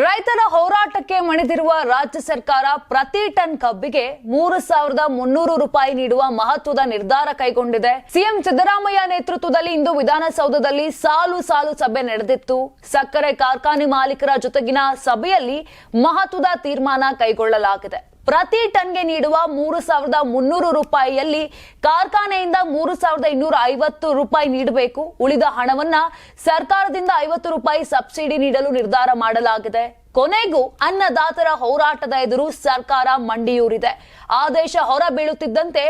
ರೈತರ ಹೋರಾಟಕ್ಕೆ ಮಣಿದಿರುವ ರಾಜ್ಯ ಸರ್ಕಾರ ಪ್ರತಿ ಟನ್ ಕಬ್ಬಿಗೆ ಮೂರು ಸಾವಿರದ ಮುನ್ನೂರು ರೂಪಾಯಿ ನೀಡುವ ಮಹತ್ವದ ನಿರ್ಧಾರ ಕೈಗೊಂಡಿದೆ. ಸಿಎಂ ಸಿದ್ದರಾಮಯ್ಯ ನೇತೃತ್ವದಲ್ಲಿ ಇಂದು ವಿಧಾನಸೌಧದಲ್ಲಿ ಸಾಲು ಸಾಲು ಸಭೆ ನಡೆದಿತ್ತು. ಸಕ್ಕರೆ ಕಾರ್ಖಾನೆ ಮಾಲೀಕರ ಜೊತೆಗಿನ ಸಭೆಯಲ್ಲಿ ಮಹತ್ವದ ತೀರ್ಮಾನ ಕೈಗೊಳ್ಳಲಾಗಿದೆ. ಪ್ರತಿ ಟನ್ಗೆ ನೀಡುವ ಮೂರು ಸಾವಿರದ ಮುನ್ನೂರು ರೂಪಾಯಿಯಲ್ಲಿ ಕಾರ್ಖಾನೆಯಿಂದ ಮೂರು ಸಾವಿರದ ಇನ್ನೂರ ಐವತ್ತು ರೂಪಾಯಿ ನೀಡಬೇಕು. ಉಳಿದ ಹಣವನ್ನ ಸರ್ಕಾರದಿಂದ ಐವತ್ತು ರೂಪಾಯಿ ಸಬ್ಸಿಡಿ ನೀಡಲು ನಿರ್ಧಾರ ಮಾಡಲಾಗಿದೆ. ಕೊನೆಗೂ ಅನ್ನದಾತರ ಹೋರಾಟದ ಎದುರು ಸರ್ಕಾರ ಮಂಡಿಯೂರಿದೆ. ಆದೇಶ ಹೊರಬೀಳುತ್ತಿದ್ದಂತೆ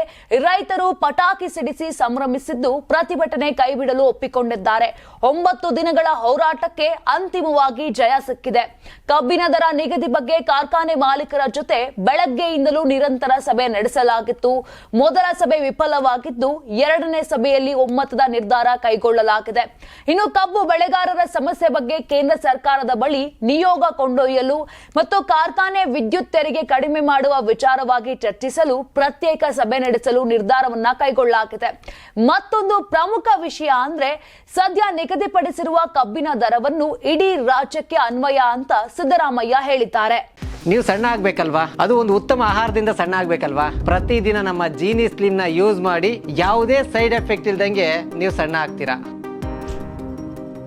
ರೈತರು ಪಟಾಕಿ ಸಿಡಿಸಿ ಸಂಭ್ರಮಿಸಿದ್ದು ಪ್ರತಿಭಟನೆ ಕೈಬಿಡಲು ಒಪ್ಪಿಕೊಂಡಿದ್ದಾರೆ. ಒಂಬತ್ತು ದಿನಗಳ ಹೋರಾಟಕ್ಕೆ ಅಂತಿಮವಾಗಿ ಜಯ ಸಿಕ್ಕಿದೆ. ಕಬ್ಬಿನ ದರ ನಿಗದಿ ಬಗ್ಗೆ ಕಾರ್ಖಾನೆ ಮಾಲೀಕರ ಜೊತೆ ಬೆಳಗ್ಗೆಯಿಂದಲೂ ನಿರಂತರ ಸಭೆ ನಡೆಸಲಾಗಿತ್ತು. ಮೊದಲ ಸಭೆ ವಿಫಲವಾಗಿದ್ದು ಎರಡನೇ ಸಭೆಯಲ್ಲಿ ಒಮ್ಮತದ ನಿರ್ಧಾರ ಕೈಗೊಳ್ಳಲಾಗಿದೆ. ಇನ್ನು ಕಬ್ಬು ಬೆಳೆಗಾರರ ಸಮಸ್ಯೆ ಬಗ್ಗೆ ಕೇಂದ್ರ ಸರ್ಕಾರದ ಬಳಿ ನಿಯೋಗ ಕೊಂಡೊಯ್ಯಲು ಮತ್ತು ಕಾರ್ಖಾನೆ ವಿದ್ಯುತ್ ತೆರಿಗೆ ಕಡಿಮೆ ಮಾಡುವ ವಿಚಾರವಾಗಿ ಚರ್ಚಿಸಲು ಪ್ರತ್ಯೇಕ ಸಭೆ ನಡೆಸಲು ನಿರ್ಧಾರವನ್ನ ಕೈಗೊಳ್ಳಲಾಗಿದೆ. ಮತ್ತೊಂದು ಪ್ರಮುಖ ವಿಷಯ ಅಂದ್ರೆ ಸದ್ಯ ನಿಗದಿಪಡಿಸಿರುವ ಕಬ್ಬಿನ ದರವನ್ನು ಇಡೀ ರಾಜ್ಯಕ್ಕೆ ಅನ್ವಯ ಅಂತ ಸಿದ್ದರಾಮಯ್ಯ ಹೇಳಿದ್ದಾರೆ. ನೀವು ಸಣ್ಣ ಆಗ್ಬೇಕಲ್ವಾ? ಅದು ಒಂದು ಉತ್ತಮ ಆಹಾರದಿಂದ ಸಣ್ಣ ಆಗ್ಬೇಕಲ್ವಾ? ಪ್ರತಿದಿನ ನಮ್ಮ ಜೀನಿ ಸ್ಲಿಮ್ನ ಯೂಸ್ ಮಾಡಿ ಯಾವುದೇ ಸೈಡ್ ಎಫೆಕ್ಟ್ ಇಲ್ದಂಗೆ ನೀವು ಸಣ್ಣ ಆಗ್ತೀರಾ?